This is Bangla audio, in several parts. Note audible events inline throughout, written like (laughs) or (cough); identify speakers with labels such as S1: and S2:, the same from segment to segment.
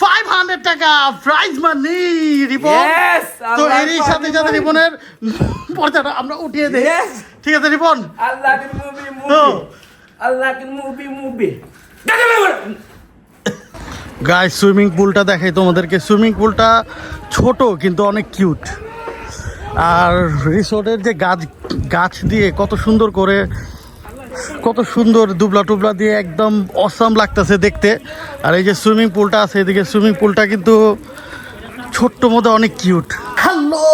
S1: ফাইভ হান্ড্রেড টাকা প্রাইজ মানি রিপন। তো
S2: আল্লাহ
S1: এরই সাথে সাথে রিপনের পর্দাটা আমরা উঠিয়ে দিই. ঠিক আছে রিপন? তো
S2: movie. Allah can movie movie.
S1: Guy swimming পুলটা দেখাই তোমাদেরকে। সুইমিং পুলটা ছোট কিন্তু অনেক কিউট আর রিসোর্টের যে গাছ গাছ দিয়ে কত সুন্দর করে কত সুন্দর দুবলা টুবলা দিয়ে একদম অসাম লাগতেছে দেখতে। আর এই যে সুইমিং পুলটা আছে, এদিকে সুইমিং পুলটা কিন্তু ছোট্ট মধ্যে অনেক কিউট হ্যালো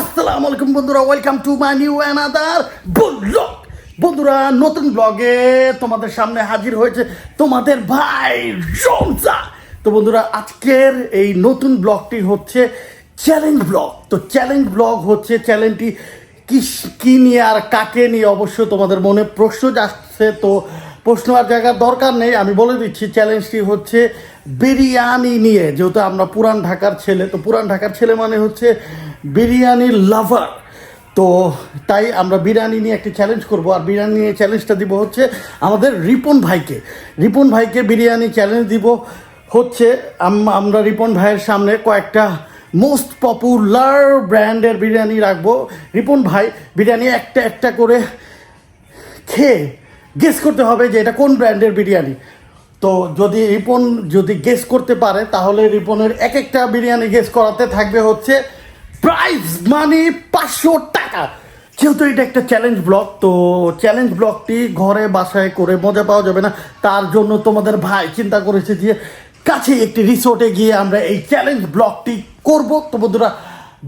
S1: আসসালামু আলাইকুম বন্ধুরা welcome to my new another vlog বন্ধুরা, নতুন ব্লগে তোমাদের সামনে হাজির হয়েছে তোমাদের ভাই রমজা। তো বন্ধুরা, আজকের এই নতুন ব্লগটি হচ্ছে চ্যালেঞ্জ ব্লগ তো চ্যালেঞ্জ ব্লগ হচ্ছে চ্যালেঞ্জটি কি কি নিয়ে আর কাকে নিয়ে অবশ্য তোমাদের মনে প্রশ্ন যাচ্ছে, তো প্রশ্ন আর জায়গার দরকার নেই। আমি বলে দিচ্ছি চ্যালেঞ্জটি হচ্ছে বিরিয়ানি নিয়ে। যেহেতু আমরা পুরান ঢাকার ছেলে, তো পুরান ঢাকার ছেলে মানে হচ্ছে বিরিয়ানি লাভার তো তাই আমরা বিরিয়ানি নিয়ে একটি চ্যালেঞ্জ করব। আর বিরিয়ানি নিয়ে চ্যালেঞ্জটা দিব হচ্ছে আমাদের রিপন ভাইকে। রিপন ভাইকে বিরিয়ানি চ্যালেঞ্জ দিব হচ্ছে আমরা রিপন ভাইয়ের সামনে কয়েকটা মোস্ট পপুলার ব্র্যান্ডের বিরিয়ানি রাখব। রিপন ভাই, বিরিয়ানি একটা একটা করে খেয়ে গেস করতে হবে যে এটা কোন ব্র্যান্ডের বিরিয়ানি। তো যদি রিপন যদি গেস করতে পারে, তাহলে রিপনের এক একটা বিরিয়ানি গেস করাতে থাকবে হচ্ছে প্রাইজ মানি পাঁচশো টাকা। যেহেতু এটা একটা চ্যালেঞ্জ ব্লক তো চ্যালেঞ্জ ব্লকটি ঘরে বাসায় করে মজা পাওয়া যাবে না। তার জন্য তোমাদের ভাই চিন্তা করেছে যে কাছে একটি রিসোর্টে গিয়ে আমরা এই চ্যালেঞ্জ ব্লকটি করব। তো বন্ধুরা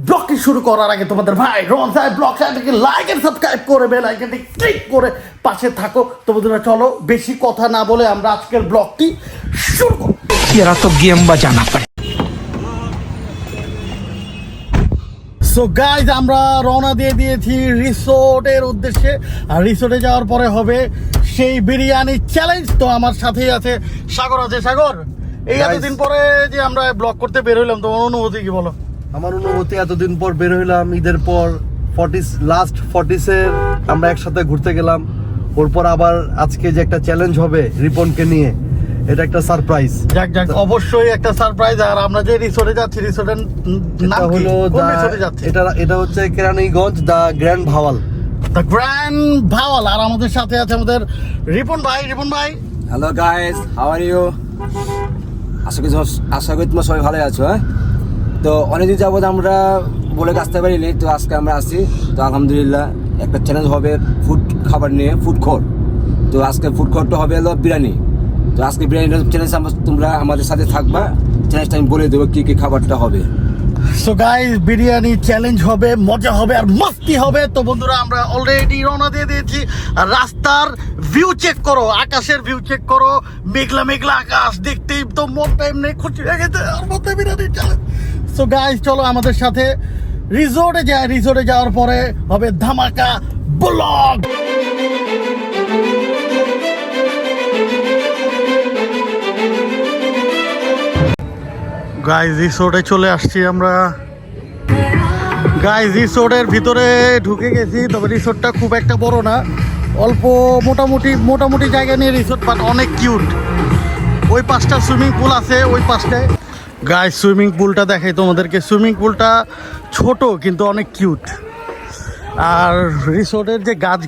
S1: ব্লগটি শুরু করার আগে তোমাদের ভাই রন সাহেব ব্লগ সাহেবকে লাইক এন্ড সাবস্ক্রাইব করে বেল আইকনটি ক্লিক করে পাশে থাকো। তো বন্ধুরা চলো বেশি কথা না বলে আমরা আজকের ব্লগটি শুরু করি।
S3: এরা তো গেম বাজানা পারে
S1: সো গাইজ আমরা রওনা দিয়ে দিয়েছি রিসোর্টের উদ্দেশ্যে। আর রিসোর্টে যাওয়ার পরে হবে সেই বিরিয়ানি চ্যালেঞ্জ তো আমার সাথেই আছে সাগর আছে। সাগর! এই. এতদিন পরে যে আমরা ব্লগ করতে বের হইলাম তোমার অনুভূতি কি বলো?
S4: আমার অনুভূতি এতদিন পর বের হইলাম ঈদের পর ফর্টিস লাস্ট ফর্টিসের আমরা একসাথে ঘুরতে গেলাম। ওর পর আবার আজকে যে একটা চ্যালেঞ্জ হবে রিপনকে নিয়ে এটা একটা সারপ্রাইজ
S1: যাক যাক অবশ্যই একটা সারপ্রাইজ আর আমরা যে রিসোর্টে যাচ্ছি রিসোর্টের নাম কি?
S4: হলো
S1: কোন রিসোর্টে যাচ্ছি?
S4: এটা এটা হচ্ছে Keraniganj the grand Bhawal
S1: the grand Bhawal আর আমাদের সাথে আছে আমাদের রিপন ভাই। রিপন ভাই?
S2: Hello guys, how are you? আশা করি আশা করি তোমরা সবাই ভালো আছো হ্যাঁ? তো অনেকদিন যাবৎ আমরা বলে আসতে পারিনি, তো আজকে আমরা আসি তো আলহামদুলিল্লাহ, একটা চ্যালেঞ্জ হবে ফুড খাবার নিয়ে ফুড কোর্ট তো আজকে ফুড কোর্টটা হবে হলো বিরিয়ানি। তো আজকে বিরিয়ানিটা চ্যালেঞ্জ তোমরা আমাদের সাথে থাকবা। চ্যালেঞ্জটা আমি বলে দেবো কী কী খাবারটা হবে।
S1: সো গাইস বিরিয়ানি চ্যালেঞ্জ হবে, মজা হবে আর মাস্তি হবে। তো বন্ধুরা, আমরা অলরেডি রওনা দিয়ে দিয়েছি। রাস্তার ভিউ চেক করো, আকাশের ভিউ চেক করো। মেঘলা মেঘলা আকাশ, দেখতেই তো মনটা এমনি খুশি হয়ে গেছে। আর মধ্যে বিরিয়ানি চ্যালেঞ্জ সো গাইস চলো আমাদের সাথে রিসোর্টে যাই। রিসোর্টে যাওয়ার পরে হবে ধামাকা ব্লগ গাইজ রিসোর্টে চলে আসছি আমরা। গাইজ রিসোর্টের ভিতরে ঢুকে গেছি, তবে রিসোর্টটা খুব একটা বড় না। অল্প মোটামুটি মোটামুটি জায়গা নিয়ে রিসোর্ট বাট অনেক কিউট ওই পাশটা সুইমিং পুল আছে, ওই পাশটায়। গাইজ সুইমিং পুলটা দেখাই তোমাদেরকে। সুইমিং পুলটা ছোট, কিন্তু অনেক কিউট আর রিসোর্টের যে গাছ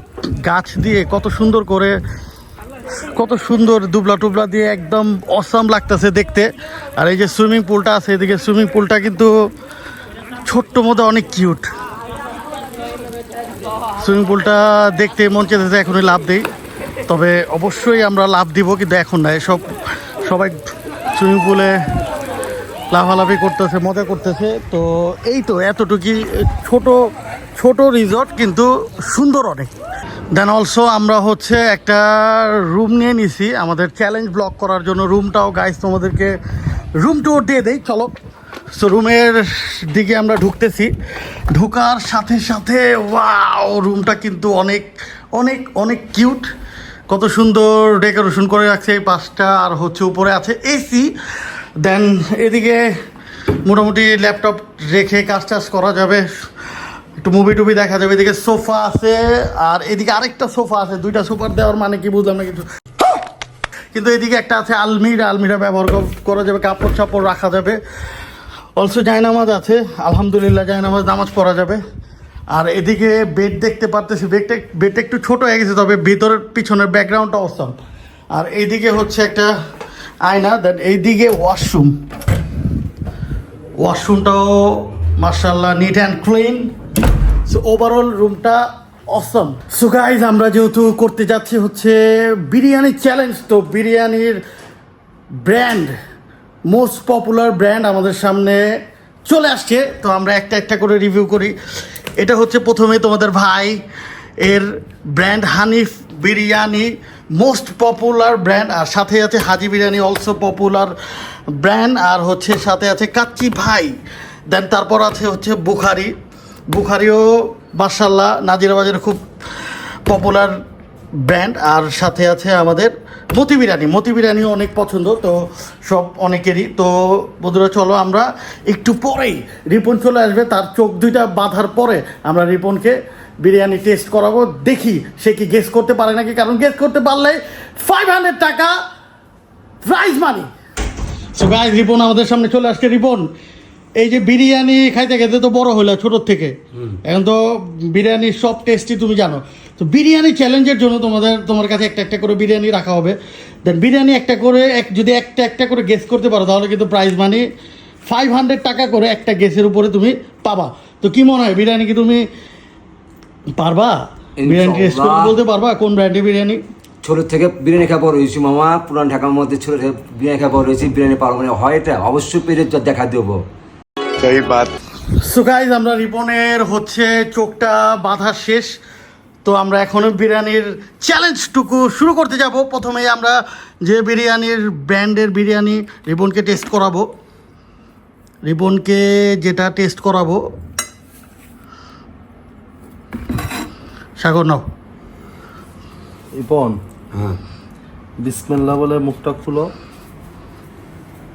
S1: গাছ দিয়ে কত সুন্দর করে কত সুন্দর দুবলা টুবলা দিয়ে একদম অসাম লাগতেছে দেখতে। আর এই যে সুইমিং পুলটা আছে, এদিকে সুইমিং পুলটা কিন্তু ছোট্ট মধ্যে অনেক কিউট সুইমিং পুলটা দেখতে মন চেয়েছে এখনই লাভ দেই। তবে অবশ্যই আমরা লাভ দিব, কিন্তু এখন না, এসব সবাই সুইমিং পুলে লাফালাফি করতেছে, মজা করতেছে। তো এই তো, এতটুকুই ছোট ছোট রিসর্ট কিন্তু সুন্দর অনেক। দেন অলসো আমরা হচ্ছে একটা রুম নিয়ে নিছি। আমাদের চ্যালেঞ্জ ব্লক করার জন্য রুমটাও গাইস তোমাদেরকে রুম টুর দিয়ে দেই, চলো। সো রুমের দিকে আমরা ঢুকতেছি। ঢোকার সাথে সাথে ওয়াও রুমটা কিন্তু অনেক অনেক অনেক কিউট কত সুন্দর ডেকোরেশন করে রাখছে এই পাশটা আর হচ্ছে উপরে আছে এসি দেন এদিকে মোটামুটি ল্যাপটপ রেখে কাজ টাজ করা যাবে। একটু মুভি টুভি দেখা যাবে, এদিকে সোফা আছে, আর এদিকে আরেকটা সোফা আছে, দুইটা সোফার দেওয়ার মানে কি বুঝলাম না কিছু কিন্তু এদিকে একটা আছে আলমিরা আলমিরা ব্যবহার করা যাবে, কাপড় চাপড় রাখা যাবে। অলসো জায়নামাজ আছে, আলহামদুলিল্লাহ জায়নামাজ, নামাজ পড়া যাবে। আর এদিকে বেড দেখতে পারতেছি বেডটা বেডটা একটু ছোট হয়ে গেছে, তবে ভিতরের পিছনের ব্যাকগ্রাউন্ডটা অসম আর এইদিকে হচ্ছে একটা আয়না দেন এইদিকে ওয়াশরুম ওয়াশরুমটাও মার্শাল্লাহ neat and clean so overall রুমটা অসম সো গাইজ আমরা যেহেতু করতে যাচ্ছি হচ্ছে বিরিয়ানি চ্যালেঞ্জ তো বিরিয়ানির ব্র্যান্ড মোস্ট পপুলার ব্র্যান্ড আমাদের সামনে চলে আসছে। তো আমরা একটা একটা করে রিভিউ করি। এটা হচ্ছে প্রথমে তোমাদের ভাই এর brand Hanif biryani most popular brand আর সাথে আছে Haji biryani also popular brand আর হচ্ছে সাথে আছে কাচ্চি ভাই। দেন তারপর আছে হচ্ছে বুখারি। বুখারিও মার্শাল্লাহ নাজিরাবাজের খুব পপুলার ব্র্যান্ড আর সাথে আছে আমাদের মতি বিরিয়ানি। মতি বিরিয়ানিও অনেক পছন্দ, তো সব অনেকেরই। তো বন্ধুরা, চলো আমরা একটু পরেই রিপন চলে আসবে। তার চোখ দুইটা বাঁধার পরে আমরা রিপনকে বিরিয়ানি টেস্ট করাবো। দেখি সে কি গেস করতে পারে নাকি? কারণ গেস করতে পারলে ফাইভ হান্ড্রেড টাকা prize money so guys Ripon আমাদের সামনে চলে আসছে। রিপন এই যে বিরিয়ানি খাইতে খাইতে তো বড় হলো ছোটোর থেকে। এখন তো বিরিয়ানির সব টেস্টই তুমি জানো। তো বিরিয়ানি চ্যালেঞ্জের জন্য তোমাদের তোমার কাছে একটা একটা করে বিরিয়ানি রাখা হবে। দেন বিরিয়ানি একটা করে এক যদি একটা একটা করে গেস করতে পারো তাহলে কিন্তু প্রাইজ মানি ফাইভ হান্ড্রেড টাকা করে একটা গেসের উপরে তুমি পাবা। তো কি মনে হয় বিরিয়ানি কি তুমি পারবা? বিরিয়ানি টেস্ট করে বলতে পারবা? কোন ব্র্যান্ডের বিরিয়ানি?
S2: ছোট থেকে বিরিয়ানি খাওয়া বড় হয়েছি মামা পুরান ঢাকার মধ্যে ছোট থেকে বিরিয়ানি খাওয়া বড় হয়েছি বিরিয়ানি পারব মানে হয় এটা অবশ্যই পেরে দেখা দেবো।
S1: সো গাইজ আমরা রিপনের হচ্ছে চোখটা বাঁধা শেষ। তো আমরা এখনও বিরিয়ানির চ্যালেঞ্জটুকু শুরু করতে যাব। প্রথমেই আমরা যে বিরিয়ানির ব্র্যান্ডের বিরিয়ানি রিপনকে টেস্ট করাবো। রিপনকে যেটা টেস্ট করাবো। সাগর নাও।
S4: ইপন
S2: হ্যাঁ।
S4: বিসমিল্লাহ বলে মুখটা খুলো।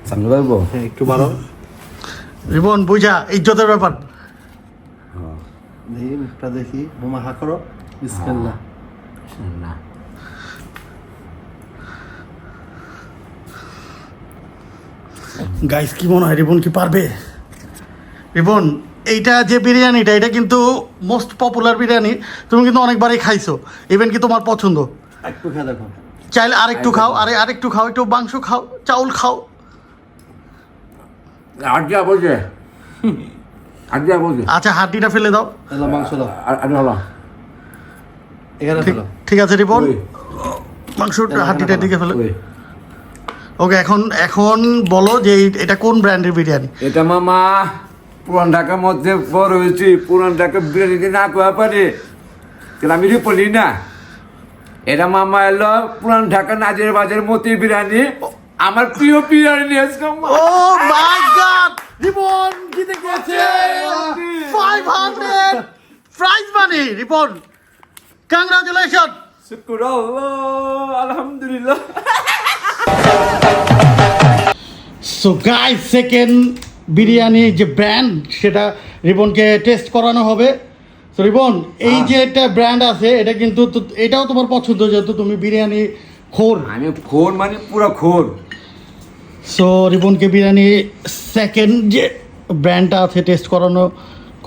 S2: সামনে পারব
S4: হ্যাঁ একটু বাড়ো
S1: রিপন বুঝা ইজ্জতের ব্যাপার।
S4: মুখটা দেখি বোমা হা করো। বিসমিল্লাহ।
S1: গাইস কি মনে হয় রিবন কি পারবে? রিবন এইটা যে বিরিয়ানিটা এটা কিন্তু মোস্ট পপুলার বিরিয়ানি। তুমি কিন্তু অনেকবারই খাইছো। ইভেন কি তোমার পছন্দ?
S4: একটু খেয়ে দেখো।
S1: চাইলে আরেকটু খাও। আরে আরেকটু খাও একটু মাংস খাও চাউল খাও।
S2: আর বলছে যা বলছে
S1: আচ্ছা হাড্ডিটা ফেলে দাও।
S4: মাংস দাও।
S2: আর আর হলো।
S4: এখানে
S1: ঠিক
S4: ফেলো।
S1: ঠিক আছে রিবন
S2: ওই,
S1: মাংস হাড্ডিটা দিকে ফেলে। ওকে এখন এখন বলো যে এই- এটা কোন ব্র্যান্ডের বিরিয়ানি?
S2: এটা মামা পুরান ঢাকার মধ্যে বড় হয়েছি। পুরান ঢাকা বিরিয়ানি না কোয়া পারে। আমি রিপলি না। এটা মামা এলো পুরান ঢাকা নাজের বাজার মতি বিরিয়ানি। আমার প্রিয় বিরিয়ানি আজকে মা।
S1: ও মাই গড! রিবন জিতে গেছে। 500 প্রাইজ মানি রিবন কংগ্রাচুলেশন
S2: শুক্র আল্লাহ আলহামদুলিল্লাহ।
S1: সো গাইস সেকেন্ড বিরিয়ানি যে ব্র্যান্ড সেটা রিবনকে টেস্ট করানো হবে। তো রিবন এই যে একটা ব্র্যান্ড আছে এটা কিন্তু তো- এটাও তোমার পছন্দ যেহেতু তুমি বিরিয়ানি খোর।
S2: আমি খোর মানে পুরো খোর।
S1: সো রিবনকে বিরিয়ানি সেকেন্ড যে ব্র্যান্ডটা আছে টেস্ট করানো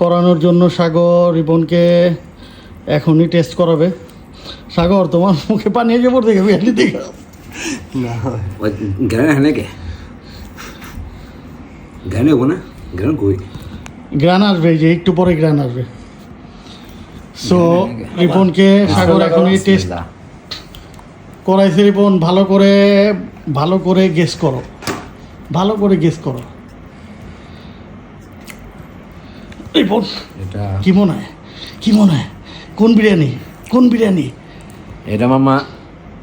S1: করানোর জন্য সাগর রিবনকে এখনই টেস্ট করাবে। সাগর তোমার মুখে পানি এসে পড়তে গেছে বিরিয়ানি দিকে
S4: না।
S2: গ্রানে হ্যাঁ গ্রানে হব না? গ্রান কই?
S1: গ্রান আসবে এই যে একটু পরে গ্রান আসবে। সো রিপনকে সাগর এখনই টেস্ট করাইছে রিপন ভালো করে ভালো করে গেস করো। ভালো করে গেস করো। এই রিপন
S2: এটা
S1: কি মনে হয়? কি মনে হয়? কোন বিরিয়ানি? কোন বিরিয়ানি?
S2: এটা মামা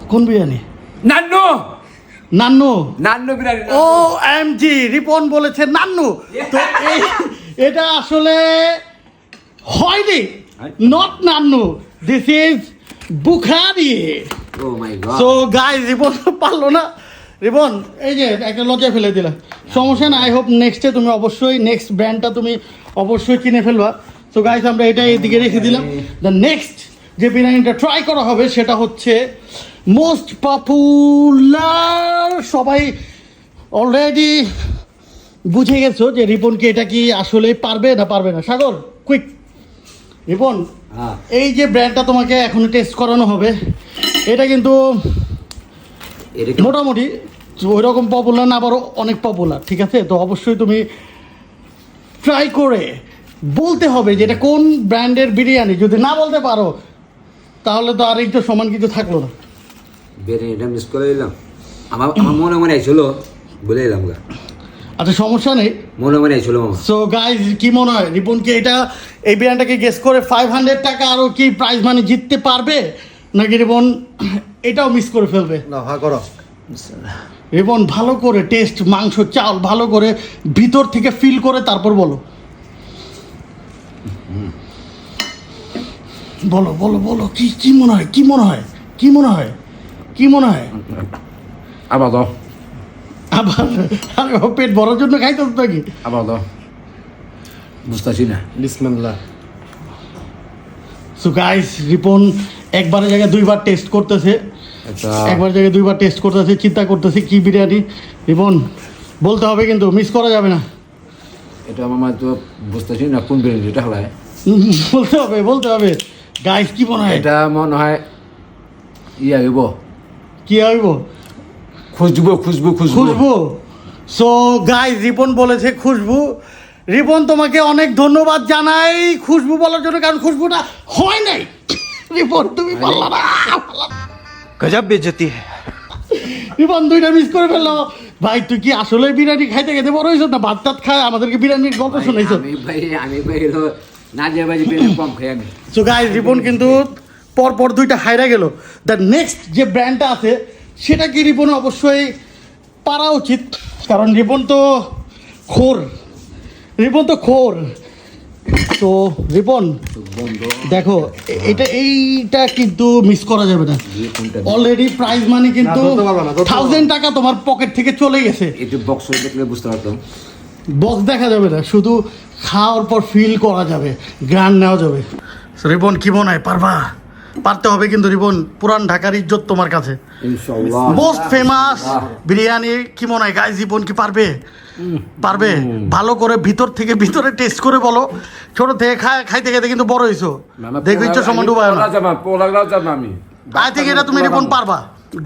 S1: কোন biryani?
S2: Nannu!
S1: Nannu.
S2: Nannu biryani
S1: O M G Ripon বলেছে নান্নু। তো এই- এটা আসলে হয়নি। Not Nannu. This is Bukhari.
S2: Oh my god
S1: so guys Ripon পারল না। রিপন এই যে একটা লজ্জা ফেলে দিলা। সমস্যা না আই হোপ নেক্সটে তুমি অবশ্যই নেক্সট ব্র্যান্ডটা তুমি অবশ্যই কিনে ফেলবা। সো গাইস আমরা এটা এদিকে রেখে দিলাম। দ্য নেক্সট যে বিরিয়ানিটা ট্রাই করা হবে সেটা হচ্ছে মোস্ট পপুলার সবাই অলরেডি বুঝে গেছো যে রিপনকে এটা কি আসলে পারবে না পারবে না। সাগর কুইক রিপন
S2: হ্যাঁ।
S1: এই যে ব্র্যান্ডটা তোমাকে এখন টেস্ট করানো হবে এটা কিন্তু মোটামুটি ওই রকম পপুলার না আবারও অনেক পপুলার ঠিক আছে? তো অবশ্যই তুমি ট্রাই করে বলতে হবে যে এটা কোন ব্র্যান্ডের বিরিয়ানি। যদি না বলতে পারো তাহলে তো আর একটু সমান কিছু থাকল না।
S2: বিরিয়ানিটা মিস করে দিলাম। আমার আমার মনে মনে আইছিল বলে দিলাম গা।
S1: আচ্ছা সমস্যা নেই।
S2: মনে মনে মামা।
S1: সো গাইজ কি মনে হয়? রিপনকে এটা এই বিরিয়ানিটাকে গেস করে ফাইভ হান্ড্রেড টাকা আরও কি প্রাইজ মানে জিততে পারবে? নাকি রিপন এটাও মিস করে ফেলবে।
S4: না হা করো।
S1: রিপন ভালো করে টেস্ট মাংস চাল ভালো করে ভিতর থেকে ফিল করে তারপর বলো। বলো বলো বলো কি কি মনে হয় কি মনে হয় কি মনে হয় কি মনে হয়?
S5: আবার দাও।
S1: আবার আরে ও পেট ভরার জন্য খাইতে নাকি?
S5: আবার দাও। বুঝতেছি না।
S4: বিসমিল্লাহ।
S1: সো গাইস রিপন একবারের জায়গায় দুইবার টেস্ট করতেছে।
S5: এটা
S1: একবার জায়গায় দুইবার টেস্ট করতেছে চিন্তা করতেছে কি বিরিয়ানি? রিপন বলতে হবে কিন্তু মিস করা যাবে না।
S5: এটা আমার তো বুঝতেছি না কোন বিরিয়ানি এটা
S1: হুম, বলতে হবে বলতে হবে। গাইস কি মনে হয়?
S5: এটা মনে হয় ইয়ে হইব
S1: কি হইব
S5: খুশবু খুশবু খুশবু।
S1: খুশবু? সো গাইস রিপন বলেছে খুশবু। রিপন তোমাকে অনেক ধন্যবাদ জানাই খুশবু বলার জন্য কারণ খুশবুটা হয় নাই। রিপন তুমি পারলা না
S3: গজব বেজতি
S1: রিপন দুইটা মিস করে ফেলল। ভাই তুই কি আসলে বিরিয়ানি খাইতে খেতে বড় হয়েছ না? ভাত টাত খায় আমাদেরকে বিরিয়ানির গল্প শুনাইছ?
S2: আমি ভাই আমি ভাই না যে ভাই বিরিয়ানি কম খাই আমি।
S1: সো গাইস রিপন কিন্তু পর পর দুইটা হাইরা গেল। দ্য নেক্সট যে ব্র্যান্ডটা আছে সেটা কি রিপন অবশ্যই পারা উচিত? কারণ রিপন তো খোর। রিপন তো খোর। তো রিপন দেখো এটা এইটা কিন্তু মিস করা যাবে না। অলরেডি প্রাইস মানি কিন্তু। থাউজেন্ড টাকা তোমার পকেট থেকে চলে গেছে।
S2: একটু বক্স দেখলে বুঝতে পারতাম।
S1: বক্স দেখা যাবে না শুধু খাওয়ার পর ফিল করা যাবে গ্রান নেওয়া যাবে। রিপন কি মনে হয় পারবা? পারতে হবে কিন্তু রিবন পুরান ঢাকার ইজ্জত তোমার কাছে। মোস্ট ফেমাস বিরিয়ানি কি মনে হয়? গাইজ রিবন কি পারবে? পারবে? ভালো করে ভিতর থেকে ভিতরে টেস্ট করে বলো। ছোট থেকে খায় খাইতে খাইতে কিন্তু বড় হইছো। দেখো ইচ্ছা সমান ডুবায় না।
S5: আমি।
S1: আই থেকে এটা তুমি রিবন পারবা।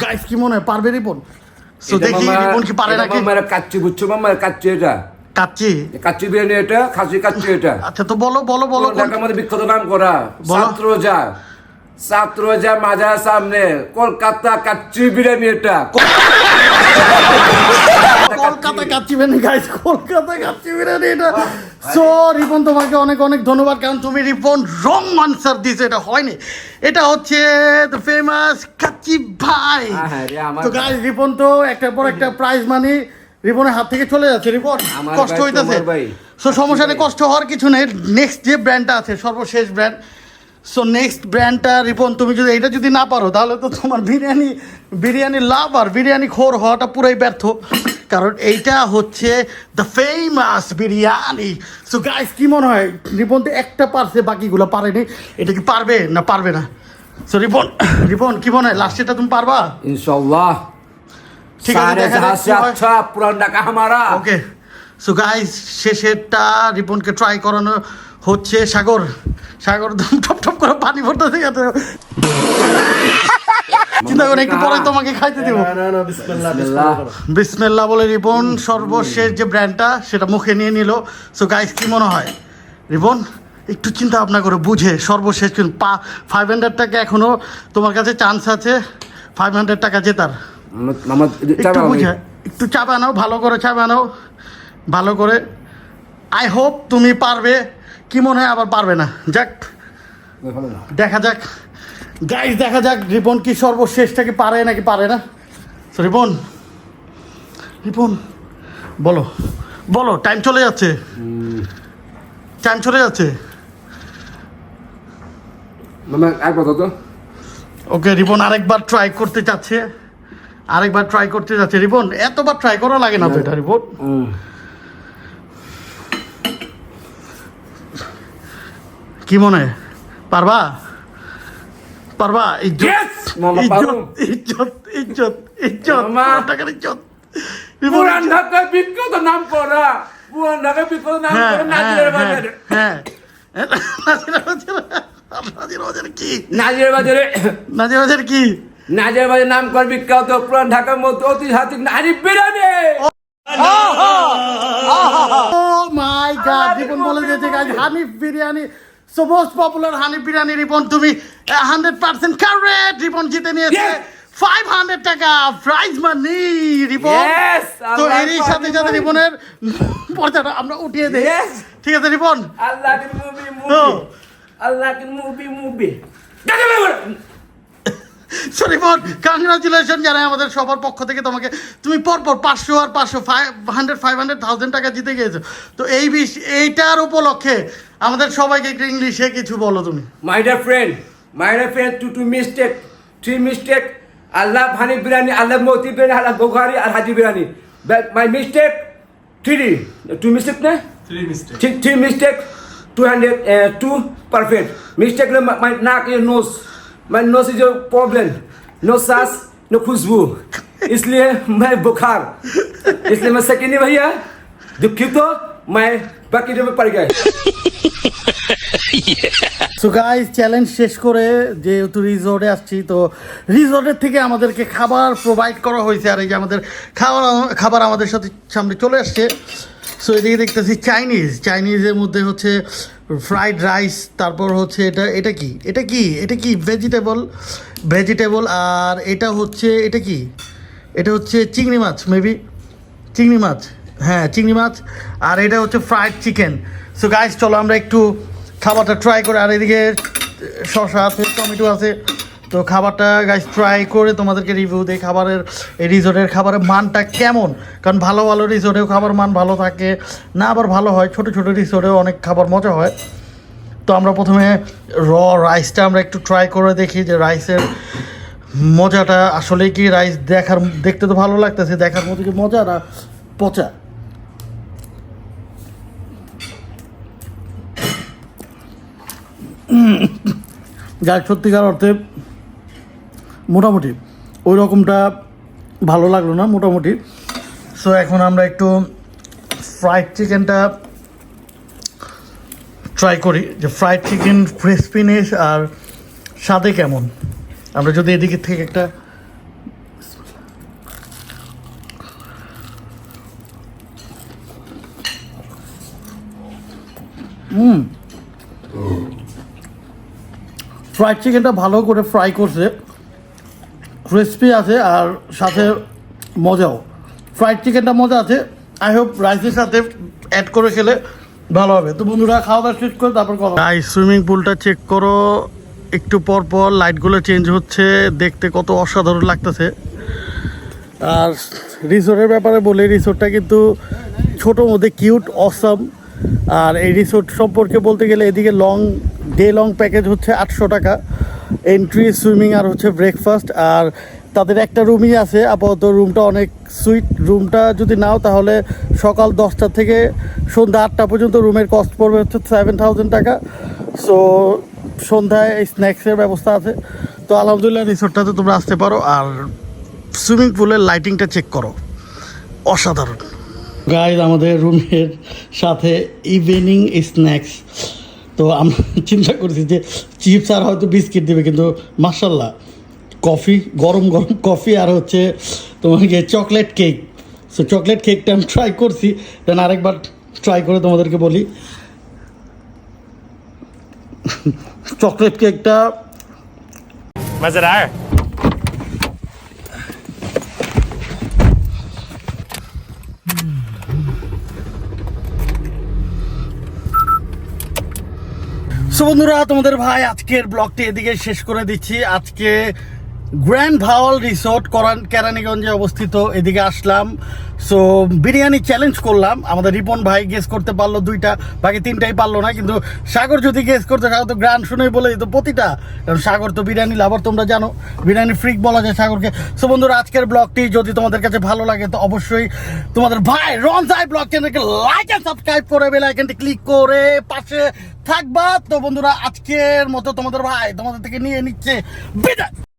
S1: গাইজ কি মনে হয়? পারবে রিবন? সো দেখি রিবন কি পারে নাকি?
S5: কাচ্চি বুঝছ মামার কাচ্চি এটা।
S1: কাচ্চি?
S5: কাচ্চি বিরিয়ানি এটা খাসি কাচ্চি এটা।
S1: আচ্ছা তো বলো বলো বলো
S5: ঢাকার মধ্যে বিখ্যাত নাম করা।
S1: বলো।
S5: ছাত্রজা ছাত্রজা মাজার সামনে কলকাতা কাচ্চি বিরিয়ানি এটা।
S1: কলকাতা কাচ্চি বিরিয়ানি গাইস কলকাতা কাচ্চি বিরিয়ানি এটা। সো রিপন তোমাকে অনেক অনেক ধন্যবাদ কারণ তুমি রিপন রং আনসার দিছো এটা হয়নি। এটা হচ্ছে দ্য ফেমাস কাচ্চি ভাই।
S2: হ্যাঁ আমার
S1: তো গাইস রিপন তো একটার পর একটা প্রাইজ মানি রিপনের হাত থেকে চলে যাচ্ছে রিপন। কষ্ট হইতাছে। সো সমস্যা নেই কষ্ট হওয়ার কিছু নেই। নেক্সট যে ব্র্যান্ডটা আছে সর্বশেষ ব্র্যান্ড সো নেক্সট ব্র্যান্ডটা রিপন তুমি যদি এটা যদি না পারো তাহলে তো তোমার বিরিয়ানি বিরিয়ানি লাভ আর বিরিয়ানি খোর হওয়াটা পুরাই ব্যর্থ। কারণ এইটা হচ্ছে the famous biryani. So guys কি মনে হয় রিপন তো একটা পারছে বাকিগুলো পারেনি। এটা কি পারবে না পারবে না? সো রিপন রিপন কি মনে হয় লাস্টেটা তুমি পারবা?
S2: ইনশাআল্লাহ।
S1: ঠিক আছে।
S2: আচ্ছা পুরান ঢাকা হামারা।
S1: ওকে সো গাইস শেষেরটা রিপনকে ট্রাই করানো হচ্ছে সাগর। সাগর দম টপ টপ করে পানি পড়তেছে গেছে চিন্তা করে একটু পরে তোমাকে খাইতে দেবো।
S4: না না না বিসমিল্লাহ
S2: বিসমিল্লাহ।
S4: বিসমিল্লাহ। করো।
S1: বিসমেল্লা বলে রিপন সর্বশেষ যে ব্র্যান্ডটা সেটা মুখে নিয়ে নিল। সো গাইস কি মনে হয়? রিপন একটু চিন্তা ভাবনা করে বুঝে সর্বশেষ পা ফাইভ হান্ড্রেড টাকা এখনও তোমার কাছে চান্স আছে ফাইভ হান্ড্রেড টাকা জেতার। একটু বুঝে একটু চা বানাও ভালো করে চা বানাও ভালো করে। আই হোপ তুমি পারবে। কি মনে হয় আবার পারবে না? যাক দেখা যাক। গাইজ দেখা যাক রিপন কি সর্বশেষটাকে পারে নাকি পারে না? রিপন রিপন বলো বলো টাইম চলে যাচ্ছে। টাইম চলে যাচ্ছে। ওকে রিপন আরেকবার ট্রাই করতে চাচ্ছে। আরেকবার ট্রাই করতে যাচ্ছে রিপন এতবার ট্রাই করা লাগে না তো এটা রিপন। কি মনে হয়? পারবা পারবা ইজ্জত ইজ্জত ইজ্জত ইজ্জত ইজ্জত টাকার ইজ্জত
S2: পুরান ঢাকায় বিখ্যাত নাম করা পুরান ঢাকায় বিখ্যাত নাম
S1: হ্যাঁ
S2: করা
S1: হ্যাঁ
S2: নাজিরের
S1: হ্যাঁ
S2: বাজারে
S1: হ্যাঁ নাজিরা বাজার নাজিরা কি
S2: নাজিরের বাজারে
S1: নাজিরা বাজার কি
S2: নাজিরের বাজারে নাম কর বিখ্যাত পুরান ঢাকার মধ্যে ঐতিহাসিক নারী biryani
S1: Oh my god, Ripon বলে দিয়েছে guys Hanif biryani so most popular Hani biryani Ripon তুমি হান্ড্রেড পার্সেন্ট কারেক্ট রিপন জিতে নিয়েছে! ফাইভ হান্ড্রেড টাকা প্রাইজ মানি রিপন! তো এরই সাথে সাথে রিপনের পর্দাটা আমরা উঠিয়ে দিই! ঠিক আছে রিপন
S2: আল্লাহ movie movie. Allah movie movie.
S1: Sorry for congratulation জানাই আমাদের সবার পক্ষ থেকে তোমাকে তুমি পরপর পাঁচশো আর পাঁচশো five hundred five hundred thousand টাকা জিতে গিয়েছো। তো এই বিষ এইটার উপলক্ষে আমাদের সবাইকে একটু ইংলিশে কিছু বলো তুমি।
S2: My dear friend my dear friend two two mistake three mistake আল্লাহ ভানি বিরিয়ানি আল্লাহ মৌতি বিরিয়ানি আল্লাহ বোঘারি আর Haji biryani my mistake three D two mistake না? থ্রি মিস্টেক ঠিক three mistake two hundred two perfect mistake my নাক ear nose my, my nack, your nose. My nose is your problem. No sass, no खुशबू इसलिए मैं बुखार इसलिए मैं सकी नहीं भैया दुखित तो मैं बाकी में पड़ गए
S1: সো গাইজ চ্যালেঞ্জ শেষ করে যেহেতু রিসোর্টে আসছি তো রিসোর্টের থেকে আমাদেরকে খাবার প্রোভাইড করা হয়েছে আর এই যে আমাদের খাবার খাবার আমাদের সাথে সামনে চলে আসছে সো এদিকে দেখতেছি চাইনিজ চাইনিজের মধ্যে হচ্ছে ফ্রাইড রাইস তারপর হচ্ছে এটা এটা কি? এটা কি? এটা কি? ভেজিটেবল ভেজিটেবল আর এটা হচ্ছে, এটা কি? এটা হচ্ছে চিংড়ি মাছ মেবি চিংড়ি মাছ হ্যাঁ চিংড়ি মাছ আর এটা হচ্ছে ফ্রাইড চিকেন সো গাইস চলো আমরা একটু খাবারটা ট্রাই করে। আর এদিকে শসা আছে, টমেটো আছে। তো খাবারটা গাইস ট্রাই করে তোমাদেরকে রিভিউ দেয় খাবারের, এই রিসোর্টের খাবারের মানটা কেমন? কারণ ভালো ভালো রিসোর্টেও খাবার মান ভালো থাকে। না, আবার ভালো হয়, ছোট ছোট রিসোর্টেও অনেক খাবার মজা হয়। তো আমরা প্রথমে র রাইসটা আমরা একটু ট্রাই করে দেখি যে রাইসের মজাটা আসলে কি রাইস দেখার, দেখতে তো ভালো লাগতেছে, দেখার মতো কি মজা না পচা? যার সত্যিকার অর্থে মোটামুটি ওই রকমটা ভালো লাগল না মোটামুটি। সো এখন আমরা একটু ফ্রাইড চিকেনটা ট্রাই করি যে ফ্রাইড চিকেন ক্রিসপিনেস আর স্বাদে কেমন। আমরা যদি এদিকে থেকে একটা হুম ফ্রাইড চিকেনটা ভালো করে ফ্রাই করছে। ক্রিসপি আছে আর সাথে মজাও। ফ্রাইড চিকেনটা মজা আছে। আই হোপ রাইসের সাথে অ্যাড করে খেলে ভালো হবে। তো বন্ধুরা, খাওয়া দাওয়া শেষ করে তারপর কথা এই সুইমিং পুলটা চেক করো। একটু পর পর লাইটগুলো চেঞ্জ হচ্ছে। দেখতে কত অসাধারণ লাগতেছে। আর রিসোর্টের ব্যাপারে বলি রিসোর্টটা কিন্তু ছোটোর মধ্যে কিউট অসাম আর এই রিসোর্ট সম্পর্কে বলতে গেলে এদিকে লং ডে লং প্যাকেজ হচ্ছে আটশো টাকা। এন্ট্রি, সুইমিং আর হচ্ছে ব্রেকফাস্ট। আর তাদের একটা রুমই আছে, আপাতত রুমটা অনেক সুইট। রুমটা যদি নাও, তাহলে সকাল দশটা থেকে সন্ধ্যা আটটা পর্যন্ত রুমের কস্ট পড়বে হচ্ছে সেভেন থাউজেন্ড টাকা। সো সন্ধ্যায় স্ন্যাক্সের ব্যবস্থা আছে। তো আলহামদুলিল্লাহ, রিসোর্টটাতে তোমরা আসতে পারো। আর সুইমিং পুলের লাইটিংটা চেক করো। অসাধারণ। গাইজ আমাদের রুমের সাথে ইভিনিং স্ন্যাক্স তো আমি (laughs) চিন্তা করছি যে চিপস আর হয়তো বিস্কিট দেবে, কিন্তু মার্শাল্লাহ কফি, গরম গরম কফি আর হচ্ছে তোমার গিয়ে চকলেট কেক। সো চকলেট কেকটা আমি ট্রাই করছি দেন আরেকবার ট্রাই করে তোমাদেরকে বলি। (laughs) চকলেট কেকটা বন্ধুরা তোমাদের ভাই আজকের ব্লগটি এদিকে শেষ করে দিচ্ছি। আজকে গ্র্যান্ড ভাওয়াল রিসোর্ট করান কেরানীগঞ্জে অবস্থিত, এদিকে আসলাম। সো বিরিয়ানি চ্যালেঞ্জ করলাম। আমাদের রিপন ভাই গেস করতে পারল দুইটা, বাকি তিনটাই পারল না, কিন্তু সাগর যদি গেস করতে সাগর তো গ্রান শুনেই বলে দিত প্রতিটা। কারণ সাগর তো বিরিয়ানি লাভার তোমরা জানো, বিরিয়ানি ফ্রিক বলা যায় সাগরকে। সো বন্ধুরা, আজকের ব্লগটি যদি তোমাদের কাছে ভালো লাগে, তো অবশ্যই তোমাদের ভাই রনজাই ব্লগ চ্যানেলকে লাইক এন্ড সাবস্ক্রাইব করে বেল আইকনটি ক্লিক করে পাশে থাকবা। তো বন্ধুরা, আজকের মতো তোমাদের ভাই তোমাদের থেকে নিয়ে নিচ্ছে বিদায়।